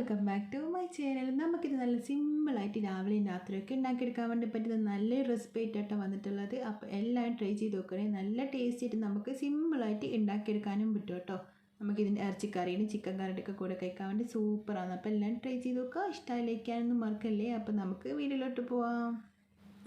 Welcome back to my channel നമുക്കിത് നല്ല സിമ്പിളായിട്ട് രാവിലെയും രാത്രിയൊക്കെ ഉണ്ടാക്കിയെടുക്കാൻ വേണ്ടി പറ്റുന്ന നല്ലൊരു റെസിപ്പി ആയിട്ടാണ് വന്നിട്ടുള്ളത്. അപ്പോൾ എല്ലാം ട്രൈ ചെയ്ത് നോക്കണേ. നല്ല ടേസ്റ്റ് ആയിട്ട് നമുക്ക് സിമ്പിളായിട്ട് ഉണ്ടാക്കിയെടുക്കാനും പറ്റും കേട്ടോ നമുക്കിതിന്റെ ഇറച്ചിക്കറിയും ചിക്കൻ കറിയുടെയൊക്കെ കൂടെ കഴിക്കാൻ വേണ്ടി സൂപ്പറാണ് അപ്പോൾ എല്ലാം ട്രൈ ചെയ്ത് നോക്കുക. ഇഷ്ടമായിലേക്കാനൊന്നും മറക്കല്ലേ? അപ്പോൾ നമുക്ക് വീട്ടിലോട്ട് പോവാം.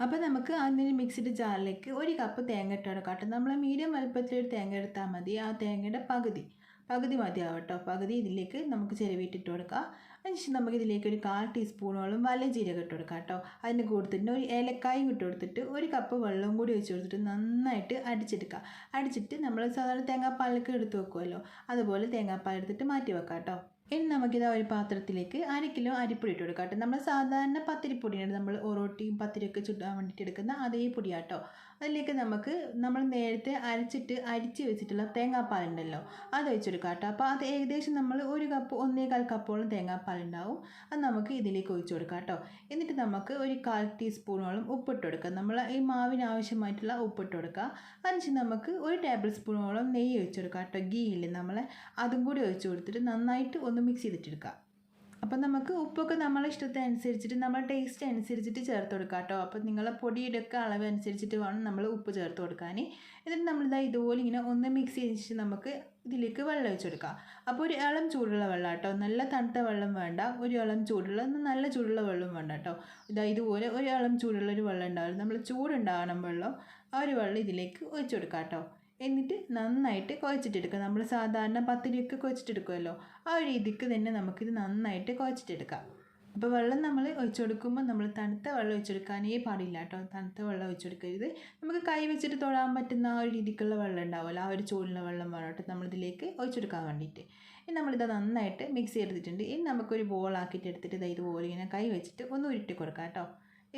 അപ്പോൾ നമുക്ക് അതിന് മിക്സിഡ് ജാറിലേക്ക് ഒരു കപ്പ് തേങ്ങ ഇട്ട് കൊടുക്കാം. നമ്മൾ മീഡിയം വലുപ്പത്തിലൊരു തേങ്ങ എടുത്താൽ മതി. ആ തേങ്ങയുടെ പകുതി. പകുതി മതിയാവും കേട്ടോ. പകുതി ഇതിലേക്ക് നമുക്ക് ചിരവിയിട്ടിട്ട് കൊടുക്കാം. അതിനുശേഷം നമുക്ക് ഇതിലേക്ക് ഒരു കാൽ ടീസ്പൂണോളം വല്ല ജീരകം ഇട്ട് കൊടുക്കാം കേട്ടോ. അതിന് കൊടുത്തിട്ട് ഒരു ഏലക്കായും ഇട്ട് കൊടുത്തിട്ട് ഒരു കപ്പ് വെള്ളവും കൂടി ഒഴിച്ച് കൊടുത്തിട്ട് നന്നായിട്ട് അടിച്ചെടുക്കുക അടിച്ചിട്ട് നമ്മൾ സാധാരണ തേങ്ങാപ്പാലൊക്കെ എടുത്ത് വെക്കുമല്ലോ. അതുപോലെ തേങ്ങാപ്പാൽ എടുത്തിട്ട് മാറ്റി വെക്കാം കേട്ടോ. ഇനി നമുക്കിത് ഒരു പാത്രത്തിലേക്ക് അര കിലോ അരിപ്പൊടി ഇട്ട് കൊടുക്കാം കേട്ടോ. നമ്മൾ സാധാരണ പത്തിരിപ്പൊടിയാണ് നമ്മൾ ഒറോട്ടിയും പത്തിരിയൊക്കെ ചുട്ടാൻ വേണ്ടിയിട്ട് എടുക്കുന്ന അതേ പൊടിയാട്ടോ അതിലേക്ക് നമുക്ക് നമ്മൾ നേരത്തെ അരച്ചിട്ട് അരിച്ച് വെച്ചിട്ടുള്ള തേങ്ങാപ്പാലുണ്ടല്ലോ അത് വെച്ചെടുക്കാം കേട്ടോ. അപ്പോൾ അത് ഏകദേശം നമ്മൾ ഒരു കപ്പ് ഒന്നേകാൽ കപ്പോളം തേങ്ങാപ്പാൽ ഉണ്ടാവും അത് നമുക്ക് ഇതിലേക്ക് ഒഴിച്ചു കൊടുക്കാം കേട്ടോ. എന്നിട്ട് നമുക്ക് ഒരു കാൽ ടീസ്പൂണോളം ഉപ്പിട്ട് കൊടുക്കാം നമ്മൾ ഈ മാവിന് ആവശ്യമായിട്ടുള്ള ഉപ്പിട്ട് കൊടുക്കുക അതിനുശേഷം നമുക്ക് ഒരു ടേബിൾ സ്പൂണോളം നെയ്യ് ഒഴിച്ചു കൊടുക്കാം കേട്ടോ ഗീ നമ്മൾ അതും കൂടി ഒഴിച്ചു കൊടുത്തിട്ട് നന്നായിട്ട് ഒന്ന് മിക്സ് ചെയ്തിട്ടെടുക്കാം. അപ്പം നമുക്ക് ഉപ്പൊക്കെ നമ്മളെ ഇഷ്ടത്തിനനുസരിച്ചിട്ട് നമ്മുടെ ടേസ്റ്റ് അനുസരിച്ചിട്ട് ചേർത്ത് കൊടുക്കാം കേട്ടോ. അപ്പം നിങ്ങൾ പൊടിയുടെ ഒക്കെ അളവ് അനുസരിച്ചിട്ട് വേണം നമ്മൾ ഉപ്പ് ചേർത്ത് കൊടുക്കാൻ എന്നിട്ട് നമ്മളിതാ ഇതുപോലെ ഇങ്ങനെ ഒന്ന് മിക്സ് ചെയ്തിട്ട് നമുക്ക് ഇതിലേക്ക് വെള്ളം ഒഴിച്ച് കൊടുക്കാം. അപ്പോൾ ഒരു ഇളം ചൂടുള്ള വെള്ളം കേട്ടോ. നല്ല തണുത്ത വെള്ളം വേണ്ട. ഒരു ഇളം ചൂടുള്ള നല്ല ചൂടുള്ള വെള്ളം വേണ്ട കേട്ടോ. ഇതാ ഇതുപോലെ ഒരു ഇളം ചൂടുള്ള ഒരു വെള്ളം ഉണ്ടാവും. നമ്മൾ ചൂടുണ്ടാകണം വെള്ളം ആ ഒരു വെള്ളം ഇതിലേക്ക് ഒഴിച്ചു കൊടുക്കാം കേട്ടോ. എന്നിട്ട് നന്നായിട്ട് കുഴച്ചിട്ടെടുക്കുക. നമ്മൾ സാധാരണ പത്തിരിയൊക്കെ കുഴച്ചിട്ടെടുക്കുമല്ലോ. ആ ഒരു രീതിക്ക് തന്നെ നമുക്കിത് നന്നായിട്ട് കുഴച്ചിട്ടെടുക്കാം. അപ്പോൾ വെള്ളം നമ്മൾ ഒഴിച്ചു കൊടുക്കുമ്പോൾ നമ്മൾ തണുത്ത വെള്ളം ഒഴിച്ചെടുക്കാനേ പാടില്ല കേട്ടോ. തണുത്ത വെള്ളം ഒഴിച്ചെടുക്കരുത് നമുക്ക് കൈ വെച്ചിട്ട് തൊഴാൻ പറ്റുന്ന ആ ഒരു രീതിക്കുള്ള വെള്ളം ഉണ്ടാവുമല്ലോ. ആ ഒരു ചൂടുള്ള വെള്ളം വേണം കേട്ടോ നമ്മളിതിലേക്ക് ഒഴിച്ചെടുക്കാൻ വേണ്ടിയിട്ട്. ഇനി നമ്മളിത് നന്നായിട്ട് മിക്സ് ചെയ്തിട്ടുണ്ട് ഇനി നമുക്കൊരു ബോളാക്കിയിട്ട് എടുത്തിട്ട് ഇതാ ഇതുപോലെ ഇങ്ങനെ കൈ വെച്ചിട്ട് ഒന്ന് ഉരുട്ടി കൊടുക്കാം കേട്ടോ.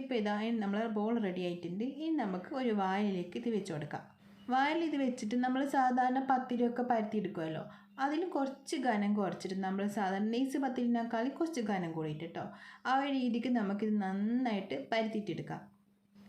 ഇപ്പോൾ ഇതാ നമ്മൾ ബോൾ റെഡി ആയിട്ടുണ്ട്. ഇനി നമുക്ക് ഒരു വായലിലേക്ക് ഇത് വെച്ച് കൊടുക്കാം. വായിൽ ഇത് വെച്ചിട്ട് നമ്മൾ സാധാരണ പത്തിരിയൊക്കെ പരത്തിയെടുക്കുമല്ലോ അതിൽ കുറച്ച് ഘനം കുറച്ചിട്ട് നമ്മൾ സാധാരണ നെയ്സ് പത്തിരിനേക്കാളും കുറച്ച് ഘനം കൂടിയിട്ട് കേട്ടോ ആ ഒരു രീതിക്ക് നമുക്കിത് നന്നായിട്ട് പരത്തിയിട്ടെടുക്കാം.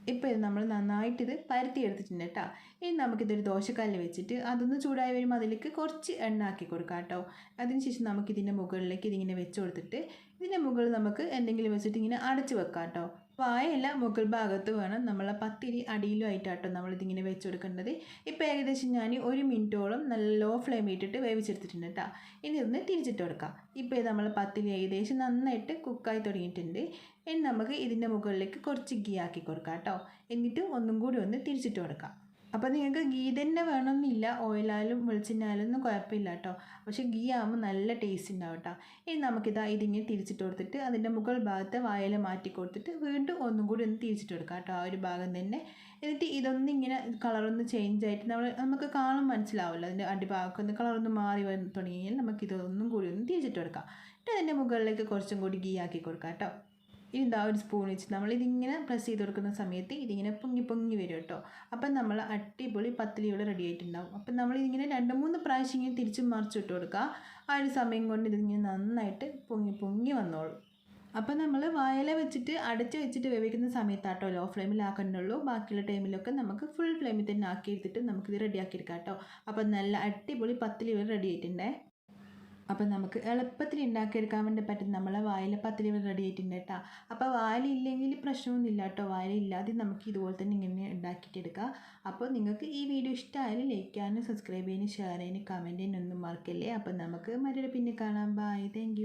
ഇപ്പോൾ ഇത് നമ്മൾ നന്നായിട്ട് ഇത് പരത്തി എടുത്തിട്ടുണ്ട് കേട്ടോ ഇനി നമുക്കിതൊരു ദോശക്കല്ല് വെച്ചിട്ട് അതൊന്ന് ചൂടായി വരുമ്പോൾ അതിലേക്ക് കുറച്ച് എണ്ണ ആക്കി കൊടുക്കാം കേട്ടോ അതിനുശേഷം നമുക്കിതിന്റെ മുകളിലേക്ക് ഇതിങ്ങനെ വെച്ച് കൊടുത്തിട്ട് ഇതിന്റെ മുകളിൽ നമുക്ക് എന്തെങ്കിലും വെച്ചിട്ട് ഇങ്ങനെ അടച്ചു വെക്കാം കേട്ടോ വായല്ല മുകൾ ഭാഗത്ത് വേണം നമ്മൾ പത്തിരി അടിയിലുമായിട്ടാട്ടോ നമ്മളിതിങ്ങനെ വെച്ച് കൊടുക്കേണ്ടത് ഇപ്പോൾ ഏകദേശം ഞാൻ ഒരു മിനിറ്റോളം നല്ല ലോ ഫ്ലെയിം ഇട്ടിട്ട് വേവിച്ചെടുത്തിട്ടുണ്ട് കേട്ടോ ഇനി ഇതൊന്ന് തിരിച്ചിട്ട് കൊടുക്കാം. ഇപ്പോൾ നമ്മൾ പത്തിരി ഏകദേശം നന്നായിട്ട് കുക്കായി തുടങ്ങിയിട്ടുണ്ട്. ഇനി നമുക്ക് ഇതിന്റെ മുകളിലേക്ക് കുറച്ച് ഗീ ആക്കി കൊടുക്കാം കേട്ടോ എന്നിട്ട് ഒന്നും കൂടി ഒന്ന് തിരിച്ചിട്ട് കൊടുക്കാം. അപ്പോൾ നിങ്ങൾക്ക് ഗീ തന്നെ വേണമെന്നില്ല ഓയിലായാലും വെളിച്ചെണ്ണയാലും ഒന്നും കുഴപ്പമില്ല കേട്ടോ പക്ഷേ ഗീ ആകുമ്പോൾ നല്ല ടേസ്റ്റ് ഉണ്ടാവും കേട്ടോ ഇനി നമുക്കിതാ ഇതിങ്ങനെ തിരിച്ചിട്ട് കൊടുത്തിട്ട് അതിന്റെ മുകൾ ഭാഗത്തെ വായല മാറ്റി കൊടുത്തിട്ട് വീണ്ടും ഒന്നും കൂടി ഒന്ന് തിരിച്ചിട്ട് കൊടുക്കാം കേട്ടോ ആ ഒരു ഭാഗം തന്നെ. എന്നിട്ട് ഇതൊന്നും ഇങ്ങനെ കളറൊന്ന് ചേഞ്ച് ആയിട്ട് നമ്മൾ നമുക്ക് കാണും മനസ്സിലാവില്ല അതിന്റെ അടിഭാഗമൊക്കെ ഒന്ന് കളറൊന്ന് മാറി വന്ന് തുടങ്ങിയാൽ നമുക്ക് ഇതൊന്നും കൂടി ഒന്ന് തിരിച്ചിട്ട് കൊടുക്കാം. എന്നിട്ട് അതിന്റെ മുകളിലേക്ക് കുറച്ചും കൂടി ഗീ ആക്കി കൊടുക്കാം കേട്ടോ ഇനി ഇതാ ഒരു സ്പൂൺ വെച്ച് നമ്മളിതിങ്ങനെ പ്രസ് ചെയ്ത് കൊടുക്കുന്ന സമയത്ത് ഇതിങ്ങനെ പൊങ്ങി പൊങ്ങി വരും കേട്ടോ. അപ്പം നമ്മൾ അടിപൊളി പത്തിരികൾ റെഡി ആയിട്ടുണ്ടാവും. അപ്പം നമ്മളിതിങ്ങനെ രണ്ട് മൂന്ന് പ്രാവശ്യം ഇങ്ങനെ തിരിച്ച് മറിച്ചിട്ട് കൊടുക്കുക. ആ ഒരു സമയം കൊണ്ട് ഇതിങ്ങനെ നന്നായിട്ട് പൊങ്ങി പൊങ്ങി വന്നോളും. അപ്പം നമ്മൾ വായല വെച്ചിട്ട് അടച്ച് വെച്ചിട്ട് വേവിക്കുന്ന സമയത്താട്ടോ ലോ ഫ്ലെയിമിൽ ആക്കണ്ടുള്ളൂ ബാക്കിയുള്ള ടൈമിലൊക്കെ നമുക്ക് ഫുൾ ഫ്ലെയിമിൽ തന്നെ ആക്കി എടുത്തിട്ട് നമുക്കിത് റെഡിയാക്കി എടുക്കാം കേട്ടോ. അപ്പം നല്ല അടിപൊളി പത്തിരി റെഡി ആയിട്ടുണ്ടേ. അപ്പം നമുക്ക് എളുപ്പത്തിൽ ഉണ്ടാക്കിയെടുക്കാൻ വേണ്ടി പറ്റും. നമ്മളെ വായില പത്തിരി റെഡി ആയിട്ടുണ്ട് കേട്ടോ. അപ്പോൾ വായില ഇല്ലെങ്കിൽ പ്രശ്നമൊന്നുമില്ല കേട്ടോ. വായില ഇല്ലാതെ നമുക്ക് ഇതുപോലെ തന്നെ ഇങ്ങനെ ഉണ്ടാക്കിയിട്ടെടുക്കാം അപ്പോൾ നിങ്ങൾക്ക് ഈ വീഡിയോ ഇഷ്ടമായാലും ലൈക്ക് ചെയ്യാനും സബ്സ്ക്രൈബ് ചെയ്യാനും ഷെയർ ചെയ്യാനും കമന്റ് ചെയ്യാനും ഒന്നും മറക്കല്ലേ? അപ്പം നമുക്ക് മറ്റൊരു പിന്നെ കാണാം. Bye thank